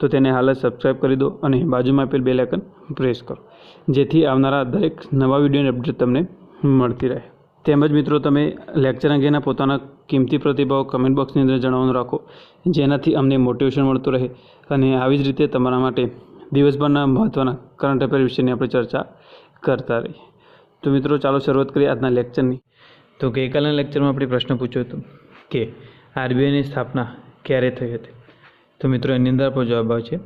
તો તેને હાલ જ સબસ્ક્રાઈબ કરી દો અને બાજુમાં આપેલ બેલ આઇકન પ્રેસ કરો. જેથી આવનારા દરેક નવા વિડીયોની અપડેટ તમને મળતી રહે. તેમજ મિત્રો, તમે લેક્ચર અંગેના પોતાના કિંમતી પ્રતિભાવો કમેન્ટ બોક્સની અંદર જણાવવાનું રાખો, જેનાથી અમને મોટિવેશન મળતું રહે અને આવી જ રીતે તમારા માટે દિવસભરના મહત્ત્વના કરંટ અફેર વિશેની આપણે ચર્ચા કરતા રહીએ. તો મિત્રો, ચાલો શરૂઆત કરીએ આજના લેક્ચરની તો ગઈકાલના લેક્ચરમાં આપણે પ્રશ્ન પૂછ્યો હતો કે, આરબીઆઈની સ્થાપના ક્યારે થઈ હતી? તો મિત્રો, એની અંદર આપણો જવાબ આવશે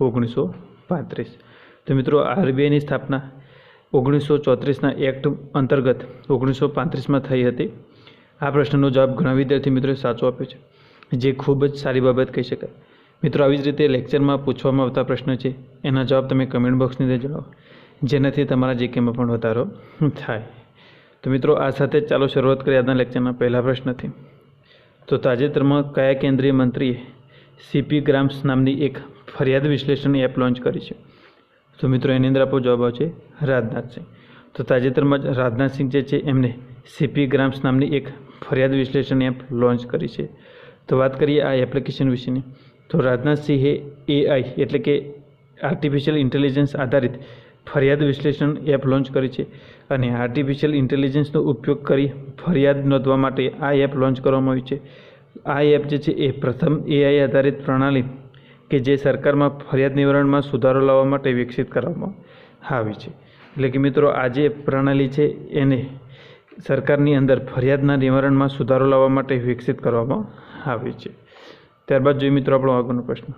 ઓગણીસો પાંત્રીસ. તો મિત્રો આરબીઆઈની સ્થાપના ઓગણીસો ચોત્રીસના એક્ટ અંતર્ગત ઓગણીસો પાંત્રીસમાં થઈ હતી. આ પ્રશ્નનો જવાબ ઘણા વિદ્યાર્થી મિત્રોએ સાચો આપ્યો છે, જે ખૂબ જ સારી બાબત કહી શકાય. મિત્રો, આવી જ રીતે લેક્ચરમાં પૂછવામાં આવતા પ્રશ્ન છે, એના જવાબ તમે કમેન્ટ બોક્સની અંદર જણાવો, જેનાથી તમારા જીકેમાં પણ વધારો થાય. તો મિત્રો, આ સાથે ચાલો શરૂઆત કરીએ આજના લેક્ચરના પહેલા પ્રશ્નથી. તો તાજેતરમાં કયા કેન્દ્રીય મંત્રીએ સીપી ગ્રામ્સ નામની એક ફરિયાદ વિશ્લેષણ એપ લોન્ચ કરી છે. તો મિત્રો, એની અંદર આપણો જવાબ આવશે રાજનાથસિંહ તો તાજેતરમાં જ રાજનાથસિંહ જે છે, એમને સીપી ગ્રામ્સ નામની એક ફરિયાદ વિશ્લેષણ એપ લોન્ચ કરી છે. તો વાત કરીએ આ એપ્લિકેશન વિશેની. તો રાજનાથસિંહે એઆઈ એટલે કે આર્ટિફિશિયલ ઇન્ટેલિજન્સ આધારિત ફરિયાદ વિશ્લેષણ એપ લોન્ચ કરી છે અને આર્ટિફિશિયલ ઇન્ટેલિજન્સનો ઉપયોગ કરી ફરિયાદ નોંધવા માટે આ એપ લોન્ચ કરવામાં આવી છે. આ એપ જે છે એ પ્રથમ એઆઈ આધારિત પ્રણાલી કે જે સરકારમાં ફરિયાદ નિવારણમાં સુધારો લાવવા માટે વિકસિત કરવામાં આવી છે. એટલે કે મિત્રો, આ જે પ્રણાલી છે એને સરકારની અંદર ફરિયાદના નિવારણમાં સુધારો લાવવા માટે વિકસિત કરવામાં આવી છે. ત્યારબાદ જોઈએ મિત્રો આપણો આગળનો પ્રશ્ન.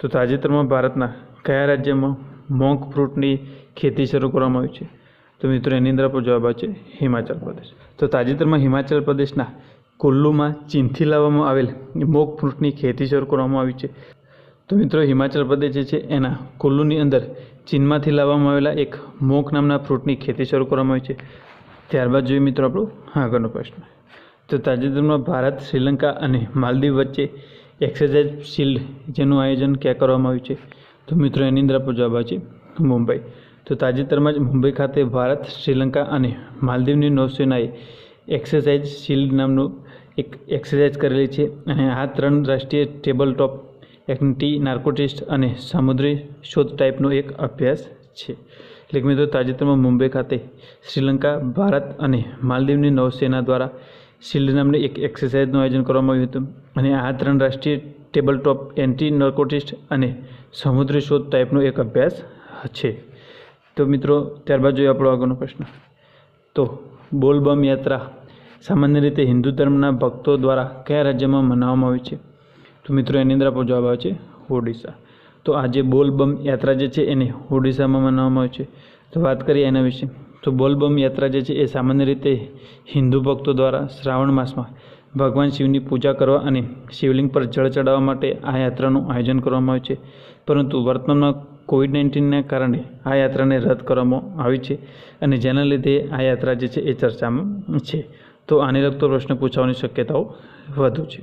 તો તાજેતરમાં ભારતના કયા રાજ્યમાં મોંક ફ્રૂટની ખેતી શરૂ કરવામાં આવી છે? તો મિત્રો એની અંદર આપણો જવાબ આવે છે હિમાચલ પ્રદેશ. તો તાજેતરમાં હિમાચલ પ્રદેશના કુલ્લુમાં ચીનથી લાવવામાં આવેલ મોક ફ્રૂટની ખેતી શરૂ કરવામાં આવી છે. તો મિત્રો હિમાચલ પ્રદેશ જે છે એના કુલ્લુની અંદર ચીનમાંથી લાવવામાં આવેલા એક મોક નામના ફ્રૂટની ખેતી શરૂ કરવામાં આવી છે. ત્યારબાદ જોઈએ મિત્રો આપણો આગળનો પ્રશ્ન. તો તાજેતરમાં ભારત, શ્રીલંકા અને માલદીવ વચ્ચે એક્સરસાઇઝ શિલ્ડ જેનું આયોજન ક્યાં કરવામાં આવ્યું છે? તો મિત્રો એની અંદર આપણો જવાબ છે મુંબઈ. તો તાજેતરમાં જ મુંબઈ ખાતે ભારત, શ્રીલંકા અને માલદીવની નૌસેનાએ એક્સરસાઇઝ શિલ્ડ નામનું એક એક્સરસાઇઝ કરેલી છે અને આ ત્રણ રાષ્ટ્રીય ટેબલ ટોપ એન્ટી નાર્કોટિસ્ટ અને સામુદ્રી શોધ ટાઈપનો એક અભ્યાસ છે. એટલે કે મિત્રો, તાજેતરમાં મુંબઈ ખાતે શ્રીલંકા, ભારત અને માલદીવની નૌસેના દ્વારા શિલ્ડ નામની એક એક્સરસાઇઝનું આયોજન કરવામાં આવ્યું હતું અને આ ત્રણ રાષ્ટ્રીય ટેબલ ટોપ એન્ટી નાર્કોટિસ્ટ અને સમુદ્રી શોધ ટાઈપનો એક અભ્યાસ છે. તો મિત્રો, ત્યારબાદ જોઈએ આપણો આગળનો પ્રશ્ન. તો બોલબમ યાત્રા સામાન્ય રીતે હિન્દુ ધર્મના ભક્તો દ્વારા કયા રાજ્યમાં મનાવવામાં આવે છે? તો મિત્રો, એની અંદર આપણો જવાબ આવે છે ઓડિશા. તો આ જે બોલબમ યાત્રા જે છે એને ઓડિશામાં મનાવવામાં આવે છે. તો વાત કરીએ એના વિશે. તો બોલબમ યાત્રા જે છે એ સામાન્ય રીતે હિન્દુ ભક્તો દ્વારા શ્રાવણ માસમાં ભગવાન શિવની પૂજા કરવા અને શિવલિંગ પર જળ ચડાવવા માટે આ યાત્રાનું આયોજન કરવામાં આવે છે. પરંતુ વર્તમાનમાં કોવિડ નાઇન્ટીનના કારણે આ યાત્રાને રદ કરવામાં આવી છે અને જેના લીધે આ યાત્રા જે છે એ ચર્ચામાં છે. તો આને લગતો પ્રશ્ન પૂછવાની શક્યતાઓ વધુ છે.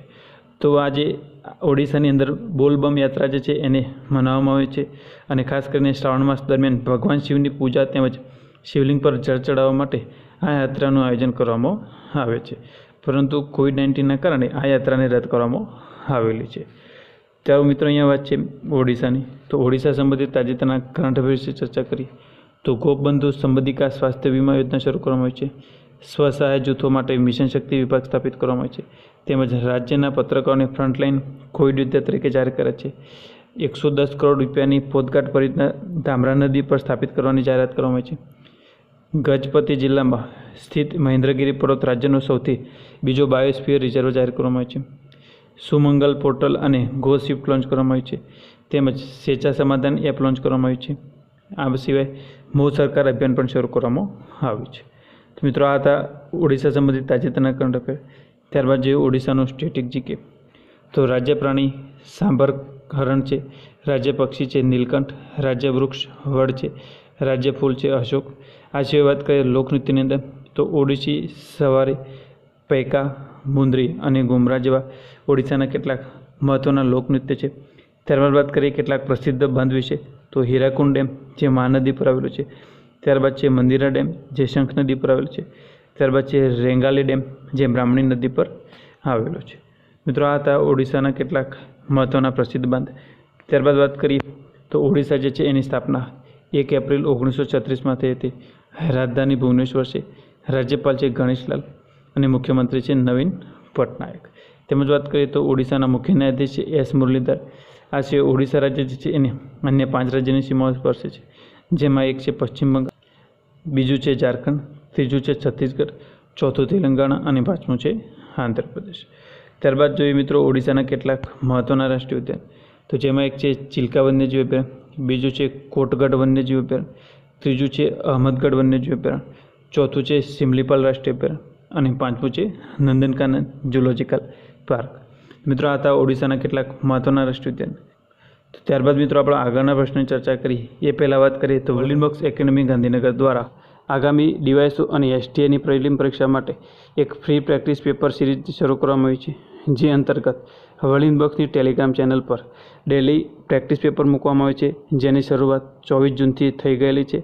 તો આજે ઓડિશાની અંદર બોલબમ યાત્રા જે છે એને મનાવવામાં આવે છે અને ખાસ કરીને શ્રાવણ માસ દરમિયાન ભગવાન શિવની પૂજા તેમજ શિવલિંગ પર જળ ચડાવવા માટે આ યાત્રાનું આયોજન કરવામાં આવે છે. પરંતુ કોવિડ નાઇન્ટીનના કારણે આ યાત્રાને રદ કરવામાં આવેલી છે. ચાલો મિત્રો, અહીંયા વાત છે ઓડિશાની. તો ઓડિશા સંબંધિત તાજેતરના કરંટ અફેર વિશે ચર્ચા કરી તો ગોપબંધુ સંબંધિકા સ્વાસ્થ્ય વીમા યોજના શરૂ કરવામાં આવી છે. સ્વસહાય જૂથો માટે મિશન શક્તિ વિભાગ સ્થાપિત કરવામાં આવે છે. તેમજ રાજ્યના પત્રકારોને ફ્રન્ટલાઇન કોવિડ યોદ્ધા તરીકે જાહેર કરે છે. એકસો દસ કરોડ રૂપિયાની પોતઘાટ પરિયોજના ધામરા નદી પર સ્થાપિત કરવાની જાહેરાત કરવામાં આવી છે. ગજપતિ જિલ્લામાં સ્થિત મહેન્દ્રગીરી પર્વત રાજ્યનો સૌથી બીજો બાયોસ્ફિયર રિઝર્વ જાહેર કરવામાં આવ્યો છે. સુમંગલ પોર્ટલ અને ગો શિફ્ટ લોન્ચ કરવામાં આવ્યું છે. તેમજ સેચા સમાધાન એપ લોન્ચ કરવામાં આવ્યું છે. આ સિવાય મોં સરકાર અભિયાન પણ શરૂ કરવામાં આવ્યું છે. તો મિત્રો, આ હતા ઓડિશા સંબંધિત તાજેતરના કરંટ અફેર ત્યારબાદ જે ઓડિશાનું સ્ટેટિક જીકે તો રાજ્ય પ્રાણી સાંભર હરણ છે, રાજ્ય પક્ષી છે, નીલકંઠ, રાજ્ય વૃક્ષ, વડ છે, રાજ્ય ફૂલ છે, અશોક આ સિવાય વાત કરીએ લોકનૃત્યની અંદર, તો ઓડિશી સવારી પૈકા, મુંદરી અને ગુમરા જેવા ઓડિશાના કેટલાક મહત્ત્વના લોકનૃત્ય છે. ત્યારબાદ વાત કરીએ કેટલાક પ્રસિદ્ધ બંધ વિશે, તો હીરાકુંડ ડેમ, જે મહાનદી પર આવેલો છે. ત્યારબાદ છે મંદિરા ડેમ, જે શંખ નદી પર આવેલો છે. ત્યારબાદ છે રેંગાલી ડેમ, જે બ્રાહ્મણી નદી પર આવેલો છે. મિત્રો, આ હતા ઓડિશાના કેટલાક મહત્ત્વના પ્રસિદ્ધ બાંધ. ત્યારબાદ વાત કરીએ તો ઓડિશા જે છે એની સ્થાપના એક એપ્રિલ ઓગણીસો છત્રીસમાં થઈ હતી. રાજધાની ભુવનેશ્વર છે. રાજ્યપાલ છે ગણેશલાલ અને મુખ્યમંત્રી છે નવીન પટનાયક. તેમજ વાત કરીએ તો ઓડિશાના મુખ્ય ન્યાયાધીશ છે એસ મુરલીધર. આ છે ઓડિશા રાજ્ય જે છે એને અન્ય પાંચ રાજ્યની સીમાઓ સ્પર્શે છે. જેમાં એક છે પશ્ચિમ બંગાળ, બીજું છે ઝારખંડ, ત્રીજું છે છત્તીસગઢ, ચોથું તેલંગાણા અને પાંચમું છે આંધ્રપ્રદેશ. ત્યારબાદ જોઈએ મિત્રો ઓડિશાના કેટલાક મહત્ત્વના રાષ્ટ્રીય ઉદ્યાન. તો જેમાં એક છે ચિલ્કા વન્યજીવ અભયારણ્ય બીજું છે કોટગઢ વન્યજીવ અભયારણ્ય ત્રીજું છે અહમદગઢ વન્યજીવ અભયારણ્ય ચોથું છે સિમલીપાલ રાષ્ટ્રીય અભયારણ્ય અને પાંચમું છે નંદનકાનન ઝુલોજિકલ પાર્ક. મિત્રો, આ હતા ઓડિશાના કેટલાક મહત્ત્વના રાષ્ટ્રીય ઉદ્યાન. તો ત્યારબાદ મિત્રો, આપણે આગળના પ્રશ્નની ચર્ચા કરી. એ પહેલાં વાત કરીએ તો વર્લ્ડ બોક્સ એકેડમી ગાંધીનગર દ્વારા આગામી ડીવાયસો અને એસટીએની પ્રિલિમ પરીક્ષા માટે એક ફ્રી પ્રેક્ટિસ પેપર સિરીઝ શરૂ કરવામાં આવી છે, જે અંતર્ગત વર્લિન બક્સની ટેલિગ્રામ ચેનલ પર ડેલી પ્રેક્ટિસ પેપર મૂકવામાં આવે છે, જેની શરૂઆત ચોવીસ જૂનથી થઈ ગયેલી છે,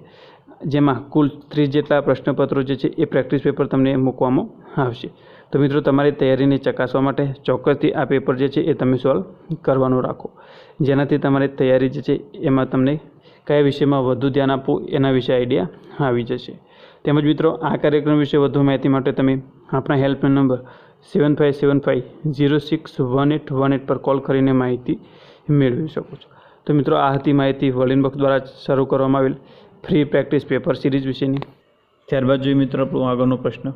જેમાં કુલ ત્રીસ જેટલા પ્રશ્નપત્રો જે છે એ પ્રેક્ટિસ પેપર તમને મૂકવામાં આવશે. તો મિત્રો, તમારી તૈયારીને ચકાસવા માટે ચોક્કસથી આ પેપર જે છે એ તમે સોલ્વ કરવાનું રાખો. જેનાથી તમારી તૈયારી જે છે એમાં તમને કયા વિષયમાં વધુ ધ્યાન આપવું એના વિશે આઈડિયા આવી જશે. તેમજ મિત્રો, આ કાર્યક્રમ વિશે વધુ માહિતી માટે તમે આપણા helpline number seven five seven five zero six one eight one eight પર કોલ કરીને માહિતી મેળવી શકો છો. તો મિત્રો, આ હતી માહિતી વર્લિન બોક્સ દ્વારા શરૂ કરવામાં આવેલ ફ્રી પ્રેક્ટિસ પેપર સિરીઝ વિશેની. ત્યારબાદ જોઈએ મિત્રો, આપણો આગળનો પ્રશ્ન.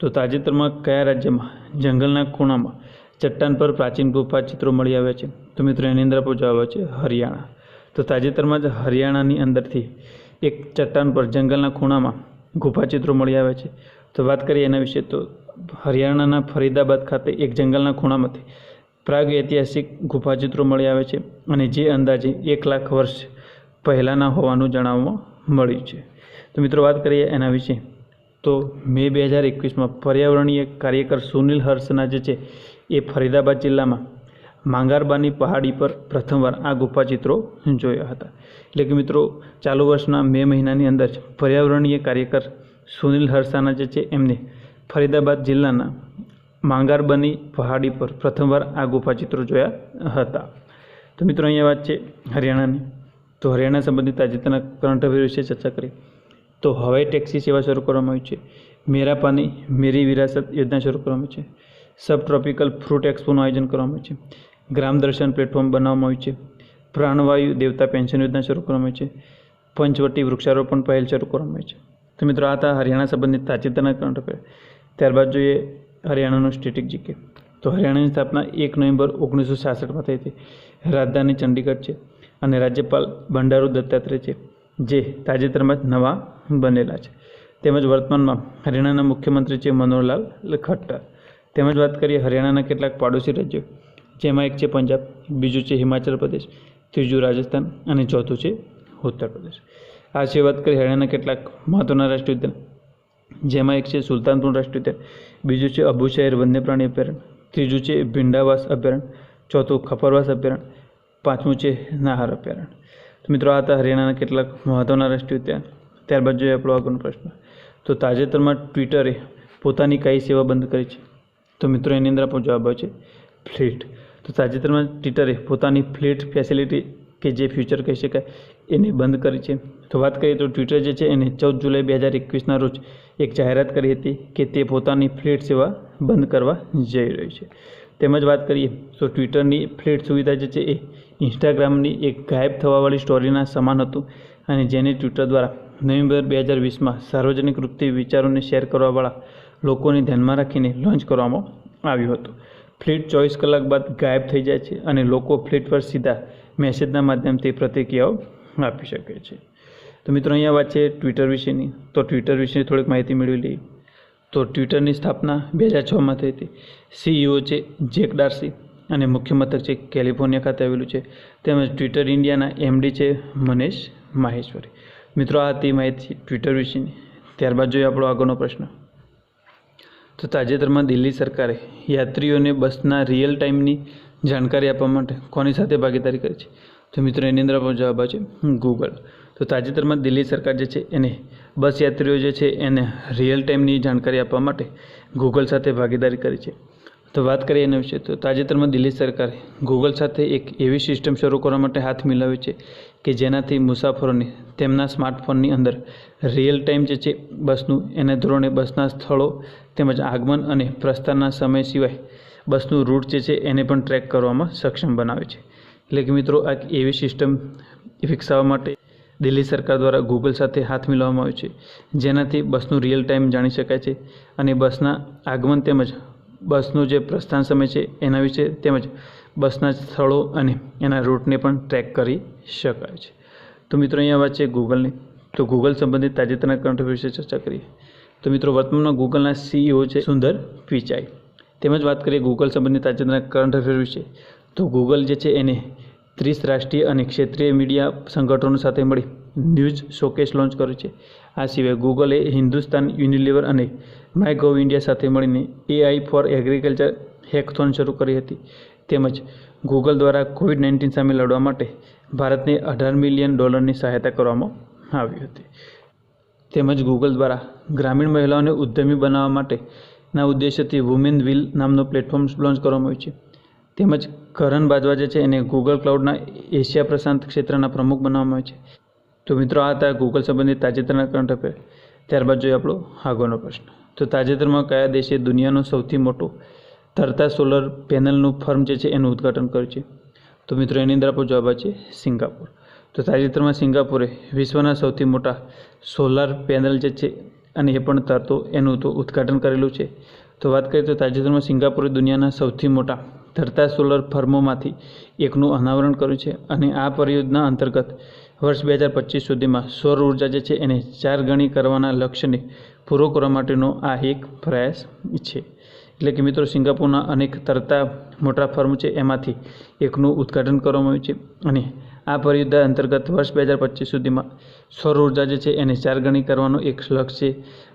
તો તાજેતરમાં કયા રાજ્યમાં, જંગલના ખૂણામાં ચટ્ટાન પર પ્રાચીન ગુફા ચિત્રો મળી આવ્યા છે? તો મિત્રો, એની અંદર આપણો જવાબ છે હરિયાણા. તો તાજેતરમાં જ હરિયાણાની અંદરથી એક ચટ્ટાન પર જંગલના ખૂણામાં ગુફા ચિત્રો મળી આવ્યા છે. તો વાત કરીએ એના વિશે, તો હરિયાણાના ફરીદાબાદ ખાતે એક જંગલના ખૂણામાંથી પ્રાગ ઐતિહાસિક ગુફા ચિત્રો મળી આવે છે અને જે અંદાજે એક લાખ વર્ષ પહેલાંના હોવાનું જાણવા મળ્યું છે. તો મિત્રો વાત કરીએ એના વિશે. તો મે બે હજાર એકવીસમાં પર્યાવરણીય કાર્યકર સુનિલ હર્ષના જે છે એ ફરીદાબાદ જિલ્લામાં માંગારબાની પહાડી પર પ્રથમવાર આ ગુફા ચિત્રો જોયા હતા. એટલે કે મિત્રો, ચાલુ વર્ષના મે મહિનાની અંદર જ પર્યાવરણીય કાર્યકર સુનિલ હર્ષાના જે છે એમને ફરીદાબાદ જિલ્લાના માંગારબની પહાડી પર પ્રથમવાર આ ગુફા ચિત્રો જોયા હતા. તો મિત્રો, અહીંયા વાત છે હરિયાણાની. તો હરિયાણા સંબંધિત તાજેતરના કરંટ અફેર વિશે ચર્ચા કરી. તો હવાઈ ટેક્સી સેવા શરૂ કરવામાં આવી છે. મેરા પાની મેરી વિરાસત યોજના શરૂ કરવામાં આવી છે. સબ ટ્રોપિકલ ફ્રૂટ એક્સપોનું આયોજન કરવામાં આવ્યું છે. ગ્રામ દર્શન પ્લેટફોર્મ બનાવવામાં આવ્યું છે. પ્રાણવાયુ દેવતા પેન્શન યોજના શરૂ કરવામાં આવી છે. પંચવટી વૃક્ષારોપણ પહેલ શરૂ કરવામાં આવી છે. તો મિત્રો, આ હતા હરિયાણા સંબંધિત તાજેતરના કરંટ અફેર ત્યારબાદ જોઈએ હરિયાણાનું સ્ટેટિક જીકે. તો હરિયાણાની સ્થાપના એક નવેમ્બર ઓગણીસો છાસઠમાં થઈ હતી. રાજધાની ચંડીગઢ છે અને રાજ્યપાલ બંડારુ દત્તાત્રેય છે, જે તાજેતરમાં જ નવા બનેલા છે. તેમજ વર્તમાનમાં હરિયાણાના મુખ્યમંત્રી છે મનોહરલાલ ખટ્ટર. તેમજ વાત કરીએ હરિયાણાના કેટલાક પાડોશી રાજ્યો, જેમાં એક છે પંજાબ, બીજું છે હિમાચલ પ્રદેશ, ત્રીજું રાજસ્થાન અને ચોથું છે ઉત્તર પ્રદેશ. આ છે વાત કરીએ હરિયાણાના કેટલાક મહત્ત્વના રાષ્ટ્રીય ઉદ્યાન જેમાં એક છે સુલતાનપુર રાષ્ટ્રીય ઉદ્યાન, બીજું છે અબુ શહેર વન્યપ્રાણી અભયારણ્ય, ત્રીજું છે ભીંડાવાસ અભયારણ્ય, ચોથું ખપરવાસ અભયારણ્ય, પાંચમું છે નાહર અભયારણ્ય. તો મિત્રો આ હતા હરિયાણાના કેટલાક મહત્ત્વના રાષ્ટ્રીય ઉદ્યાન. ત્યારબાદ જોઈએ આપણો આગળનો પ્રશ્ન. તો તાજેતરમાં ટ્વિટરે પોતાની કઈ સેવા બંધ કરી છે. તો મિત્રો એની અંદર આપણો જવાબ આવે છે ફ્લીટ. તો તાજેતરમાં ટ્વિટરે પોતાની ફ્લીટ ફેસિલિટી કે જે ફ્યુચર કહી શકાય એને બંધ કરી છે. તો વાત કરીએ તો ટ્વિટર જે છે એને ચૌદ જુલાઈ બે હજાર એકવીસના રોજ એક જાહેરાત કરી હતી કે તે પોતાની ફ્લેટ સેવા બંધ કરવા જઈ રહ્યું છે. તેમજ વાત કરીએ તો ટ્વિટરની ફ્લેટ સુવિધા જે છે એ ઇન્સ્ટાગ્રામની એક ગાયબ થવાવાળી સ્ટોરીના સમાન હતું અને જેને ટ્વિટર દ્વારા નવેમ્બર બે હજાર વીસમાં સાર્વજનિક રૂપથી વિચારોને શેર કરવાવાળા લોકોને ધ્યાનમાં રાખીને લોન્ચ કરવામાં આવ્યું હતું. ફ્લીટ ચોવીસ કલાક બાદ ગાયબ થઈ જાય છે અને લોકો ફ્લીટ પર સીધા મેસેજના માધ્યમથી પ્રતિક્રિયાઓ આપી શકે છે. તો મિત્રો, અહીંયા વાત છે ટ્વિટર વિશેની. તો ટ્વિટર વિશે થોડીક માહિતી મેળવી લઈએ તો ટ્વિટરની સ્થાપના બે હજાર છમાં થઈ હતી. સીઈઓ છે જેક ડાર્સી અને મુખ્ય મથક છે કેલિફોર્નિયા ખાતે આવેલું છે. તેમજ ટ્વિટર ઇન્ડિયાના એમડી છે મનેશ માહેશ્વરી. મિત્રો, આ હતી માહિતી ટ્વિટર વિશેની. ત્યારબાદ જોઈએ આપણો આગળનો પ્રશ્ન. તો તાજેતરમાં દિલ્હી સરકારે યાત્રીઓને બસના રિયલ ટાઈમની જાણકારી આપવા માટે કોની સાથે ભાગીદારી કરી છે? તો મિત્રો એની અંદર આપણો જવાબ છે ગૂગલ તો તાજેતરમાં દિલ્હી સરકાર જે છે એને બસ યાત્રીઓ જે છે એને રિયલ ટાઈમની જાણકારી આપવા માટે ગૂગલ સાથે ભાગીદારી કરી છે. તો વાત કરીએ એના વિશે, તો તાજેતરમાં દિલ્હી સરકારે ગૂગલ સાથે એક એવી સિસ્ટમ શરૂ કરવા માટે હાથ મિલાવી છે કે જેનાથી મુસાફરોને તેમના સ્માર્ટફોનની અંદર રિયલ ટાઈમ જે છે બસનું, એને ધોરણે બસના સ્થળો તેમજ આગમન અને પ્રસ્થાનના સમય સિવાય બસનું રૂટ જે છે એને પણ ટ્રેક કરવામાં સક્ષમ બનાવે છે. એટલે કે મિત્રો, આ એવી સિસ્ટમ વિકસાવવા માટે દિલ્હી સરકાર દ્વારા ગૂગલ સાથે હાથ મિલાવવામાં આવ્યું છે. જેનાથી બસનું રિયલ ટાઈમ જાણી શકાય છે અને બસના આગમન તેમજ બસનું જે પ્રસ્થાન સમય છે એના વિશે તેમજ બસના સ્થળો અને એના રૂટને પણ ટ્રેક કરી શકાય છે. તો મિત્રો, અહીંયા વાત છે ગૂગલની તો ગૂગલ સંબંધિત તાજેતરના કરંટ વિશે ચર્ચા કરીએ. તો મિત્રો, વર્તમાનમાં ગૂગલના સીઈઓ છે સુંદર પિચાઈ. તેમજ વાત કરીએ ગૂગલ સંબંધિત તાજેતરના કરંટ અફેર વિશે. તો ગૂગલ જે છે એને ત્રીસ રાષ્ટ્રીય અને ક્ષેત્રીય મીડિયા સંગઠનો સાથે મળી ન્યૂઝ શોકેસ લોન્ચ કર્યું છે. આ સિવાય ગૂગલે હિન્દુસ્તાન યુનિલિવર અને માય ગોવ ઇન્ડિયા સાથે મળીને એઆઈ ફોર એગ્રીકલ્ચર હેકથોન શરૂ કરી હતી. તેમજ ગૂગલ દ્વારા કોવિડ નાઇન્ટીન સામે લડવા માટે ભારતને અઢાર મિલિયન ડોલરની સહાયતા કરવામાં આવી હતી. તેમજ ગૂગલ દ્વારા ગ્રામીણ મહિલાઓને ઉદ્યમી બનાવવા માટેના ઉદ્દેશ્યથી વુમેન વિલ નામનો પ્લેટફોર્મ લોન્ચ કરવામાં આવ્યું છે. તેમજ કરણ બાજવા જે છે એને ગૂગલ ક્લાઉડના એશિયા પ્રશાંત ક્ષેત્રના પ્રમુખ બનાવવામાં આવે છે. તો મિત્રો, આ હતા ગૂગલ સંબંધિત તાજેતરના કરંટ અફેર ત્યારબાદ જોઈએ આપણો આગળનો પ્રશ્ન. તો તાજેતરમાં કયા દેશે દુનિયાનો સૌથી મોટો તરતા સોલર પેનલનું ફર્મ જે છે એનું ઉદ્ઘાટન કર્યું છે? તો મિત્રો, એની અંદર આપણો જવાબ છે સિંગાપુર. તો તાજેતરમાં સિંગાપુરે વિશ્વના સૌથી મોટા સોલાર પેનલ જે છે અને એ પણ તરતો એનું તો ઉદ્ઘાટન કરેલું છે. તો વાત કરીએ તો તાજેતરમાં સિંગાપુરે દુનિયાના સૌથી મોટા તરતા સોલર ફર્મોમાંથી એકનું અનાવરણ કર્યું છે અને આ પરિયોજના અંતર્ગત વર્ષ બે હજાર પચીસ સુધીમાં સૌર ઊર્જા જે છે એને ચાર ગણી કરવાના લક્ષ્યને પૂરો કરવા માટેનો આ એક પ્રયાસ છે. એટલે કે મિત્રો, સિંગાપુરના અનેક તરતા મોટા ફર્મ છે, એમાંથી એકનું ઉદ્ઘાટન કરવામાં આવ્યું છે અને આ પરિયોજના અંતર્ગત વર્ષ બે હજાર પચીસ સુધીમાં સૌર ઊર્જા જે છે એને ચાર ગણી કરવાનો એક લક્ષ્ય છે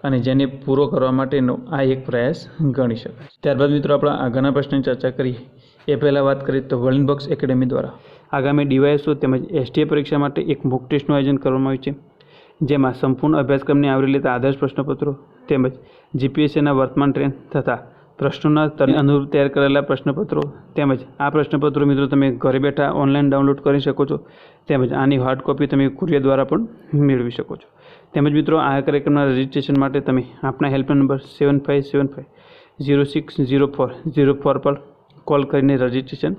અને જેને પૂરો કરવા માટેનો આ એક પ્રયાસ ગણી શકાય. ત્યારબાદ મિત્રો આપણા આગળના પ્રશ્નની ચર્ચા કરીએ એ પહેલાં વાત કરીએ તો વર્લ્ડ બોક્સ એકેડેમી દ્વારા. આગામી ડીવાયએસઓ તેમજ એસટીએ પરીક્ષા માટે એક મોક ટેસ્ટનું આયોજન કરવામાં આવ્યું છે. જેમાં સંપૂર્ણ અભ્યાસક્રમને આવરી લેતા આદર્શ પ્રશ્નપત્રો તેમજ જીપીએસસીના વર્તમાન ટ્રેન્ડ તથા પ્રશ્નોના અનુરૂપ તૈયાર કરેલા પ્રશ્નપત્રો તેમજ આ પ્રશ્નપત્રો મિત્રો તમે ઘરે બેઠા ઓનલાઈન ડાઉનલોડ કરી શકો છો. તેમજ આની હાર્ડ કોપી તમે કુરિયર દ્વારા પણ મેળવી શકો છો. તેમજ મિત્રો આ કાર્યક્રમના રજિસ્ટ્રેશન માટે તમે આપણા helpline number seven five seven five zero six zero four zero four પર કોલ કરીને રજિસ્ટ્રેશન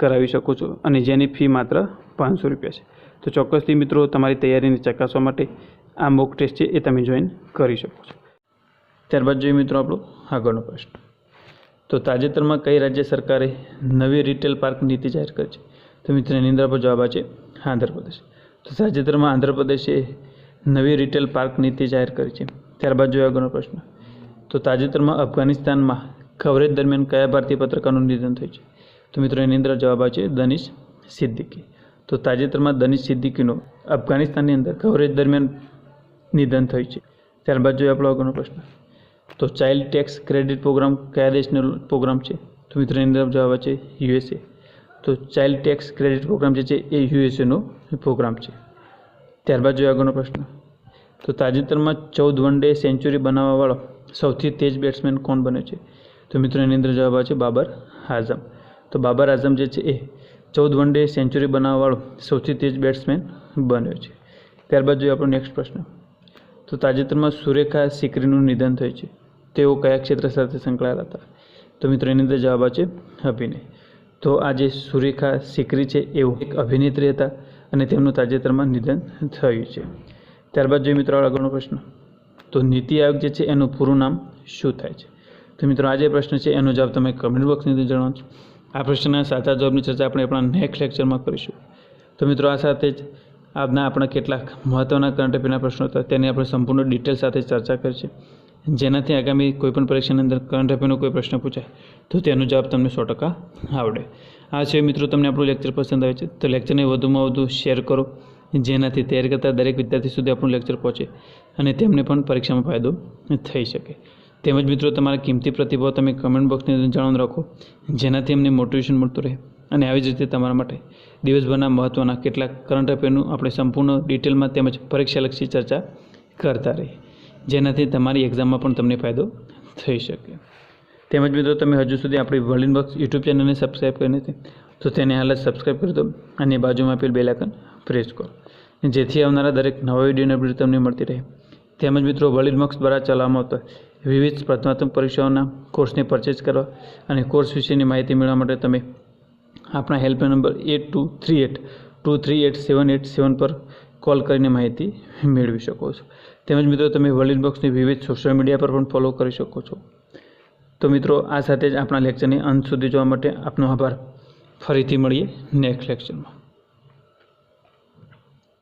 કરાવી શકો છો અને જેની ફી માત્ર પાંચસો રૂપિયા છે. તો ચોક્કસથી મિત્રો તમારી તૈયારીને ચકાસવા માટે આ મોક ટેસ્ટ છે એ તમે જોઈન કરી શકો છો. ત્યારબાદ જોઈએ મિત્રો આપણો આગળનો પ્રશ્ન. તો તાજેતરમાં કઈ રાજ્ય સરકારે નવી રિટેલ પાર્ક નીતિ જાહેર કરી છે? તો મિત્રો એની અંદર આપણો જવાબ છે આંધ્રપ્રદેશ. તો તાજેતરમાં આંધ્રપ્રદેશે નવી રિટેલ પાર્ક નીતિ જાહેર કરી છે. ત્યારબાદ જોયો આગળનો પ્રશ્ન. તો તાજેતરમાં અફઘાનિસ્તાનમાં કવરેજ દરમિયાન કયા ભારતીય પત્રકારનું નિધન થયું છે? તો મિત્રો એની અંદર જવાબ છે દનિશ સિદ્દીકી. તો તાજેતરમાં દનિશ સિદ્દીકીનું અફઘાનિસ્તાનની અંદર કવરેજ દરમિયાન નિધન થયું છે. ત્યારબાદ જોઈએ આપણો આગળનો પ્રશ્ન. તો ચાઇલ્ડ ટેક્સ ક્રેડિટ પ્રોગ્રામ કયા દેશનો પ્રોગ્રામ છે? તો મિત્રો એની અંદર જવાબ છે યુએસએ. તો ચાઇલ્ડ ટેક્સ ક્રેડિટ પ્રોગ્રામ જે છે એ યુએસએનો પ્રોગ્રામ છે. ત્યારબાદ જોઈએ આગળનો પ્રશ્ન. તો તાજેતરમાં ચૌદ વન ડે સેન્ચુરી બનાવવાવાળો સૌથી તેજ બેટ્સમેન કોણ બન્યો છે? તો મિત્રો એની અંદર જવાબ છે બાબર આઝમ. તો બાબર આઝમ જે છે એ ચૌદ વન ડે સેન્ચુરી બનાવવાવાળો સૌથી તેજ બેટ્સમેન બન્યો છે. ત્યારબાદ જોઈએ આપણો નેક્સ્ટ પ્રશ્ન. તો તાજેતરમાં સુરેખા સિકરીનું નિધન થયું છે. તેઓ કયા ક્ષેત્ર સાથે સંકળાયેલા હતા? તો મિત્રો, એની અંદર જવાબ છે અભિનય. તો આ જે સુરેખા સિકરી છે એઓ એક અભિનેત્રી હતા અને તેમનું તાજેતરમાં નિધન થયું છે. ત્યારબાદ જોઈએ મિત્રો, આગળનો પ્રશ્ન. તો નીતિ આયોગ જે છે, એનું પૂરું નામ શું થાય છે? તો મિત્રો, આ જે પ્રશ્ન છે, એનો જવાબ તમે કમેન્ટ બોક્સની અંદર જણાવજો આ પ્રશ્નના સાચા જવાબની ચર્ચા આપણે આપણા નેક્સ્ટ લેક્ચરમાં કરીશું. તો મિત્રો, આ સાથે જ આજના આપણા કેટલાક મહત્ત્વના કરંટ અફેરના પ્રશ્નો હતા, તેની આપણે સંપૂર્ણ ડિટેલ સાથે ચર્ચા કરી છે. જેનાથી આગામી કોઈપણ પરીક્ષાની અંદર કરંટ અફેરનો કોઈ પ્રશ્ન પૂછાય, તો તેનો જવાબ તમને સો ટકા આવડે. આ છે મિત્રો તમને આપણું લેક્ચર પસંદ આવે છે, તો લેક્ચરને વધુમાં વધુ શેર કરો, જેનાથી તૈયાર કરતા દરેક વિદ્યાર્થી સુધી આપણું લેક્ચર પહોંચે અને તેમને પણ પરીક્ષામાં ફાયદો થઈ શકે. તેમજ મિત્રો તમારા કિંમતી પ્રતિભાવ તમે કમેન્ટ બોક્સની અંદર જણાવી રાખો, જેનાથી અમને મોટિવેશન મળતું રહે અને આવી જ રીતે તમારા માટે દિવસભરના મહત્ત્વના કેટલાક કરંટ અફેરનું આપણે સંપૂર્ણ ડિટેલમાં તેમજ પરીક્ષાલક્ષી ચર્ચા કરતા રહીએ. જેનાથી તમારી એક્ઝામમાં પણ તમને ફાયદો થઈ શકે. તેમજ મિત્રો, તમે હજુ સુધી આપણી વર્લિન બોક્સ યુટ્યુબ ચેનલને સબસ્ક્રાઈબ કરી નથી, તો તેને હાલ જ સબસ્ક્રાઈબ કરી દો અને બાજુમાં આપેલ બેલ આઇકન પ્રેસ કરો. જેથી આવનારા દરેક નવા વિડીયોની અપડેટ તમને મળતી રહે. તેમજ મિત્રો, વર્લિન બોક્સ દ્વારા ચલાવવામાં આવતો વિવિધ સ્પર્ધાત્મક પરીક્ષાઓના કોર્સને પરચેસ કરવા અને કોર્સ વિશેની માહિતી મેળવવા માટે તમે આપણા helpline number eight two three eight two three eight seven eight seven પર કોલ કરીને માહિતી મેળવી શકો છો. તેમજ મિત્રો તમે વર્લિન બોક્સની વિવિધ સોશિયલ મીડિયા પર પણ ફોલો કરી શકો છો. તો મિત્રો, આ સાથે જ આપણા લેક્ચરની અંત સુધી જોવા માટે આપનો આભાર. ફરીથી મળીએ નેક્સ્ટ લેક્ચરમાં